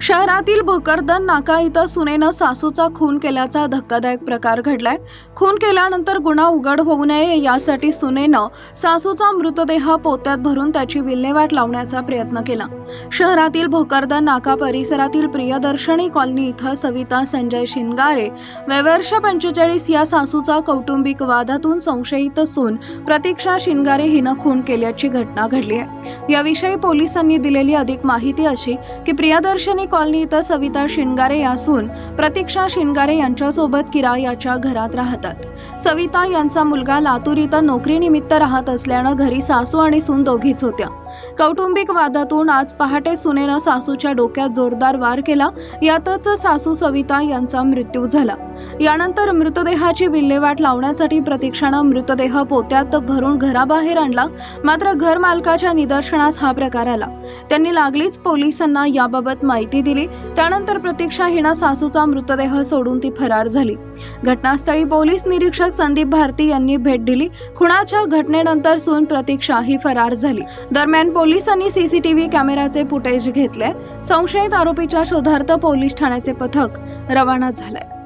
शहरातील भोकरदन नाका इथं सुनेनं सासूचा खून केल्याचा धक्कादायक प्रकार घडलाय. खून केल्यानंतर गुन्हा उघड होऊ नये यासाठी सुनेनं सासूचा मृतदेह पोत्यात भरून त्याची विल्हेवाट लावण्याचा प्रयत्न केला. शहरातील भोकरदन नाका परिसरातील प्रियदर्शनी कॉलनी इथं सविता संजय शिनगारे वेवर्ष पंचेचाळीस या सासूचा कौटुंबिक वादातून संशयित असून प्रतीक्षा शिनगारे हिनं खून केल्याची घटना घडली आहे. याविषयी पोलिसांनी दिलेली अधिक माहिती अशी की प्रियदर्शनी कॉलनी इथं सविता शिनगारे यासून प्रतीक्षा शिनगारे यांच्यासोबत किरा याच्या घरात राहतात. सविता यांचा मुलगा लातूर इथं नोकरीनिमित्त राहत असल्यानं घरी सासू आणि सून दोघीच होत्या. कौटुंबिक वादातून आज पहाटे सुनेनं सासूच्या डोक्यात जोरदार वार केला. यातच सासू सविता यांचा मृत्यू झाला. यानंतर मृतदेहाची विल्हेवाट लावण्यासाठी प्रतीक्षानं मृतदेह पोत्यात भरून घराबाहेर आणला. मात्र घरमालकाच्या निदर्शनास हा प्रकार आला. त्यांनी लागलीच पोलिसांना याबाबत माहिती दिली. त्यानंतर प्रतीक्षा हिनं सासूचा मृतदेह सोडून ती फरार झाली. घटनास्थळी पोलीस निरीक्षक संदीप भारती यांनी भेट दिली. खुणाच्या घटनेनंतर सून प्रतीक्षा ही फरार झाली. दरम्यान पोलिसांनी सीसीटीव्ही कॅमेराचे फुटेज घेतले. संशयित आरोपीच्या शोधार्थ पोलीस ठाण्याचे पथक रवाना झालंय.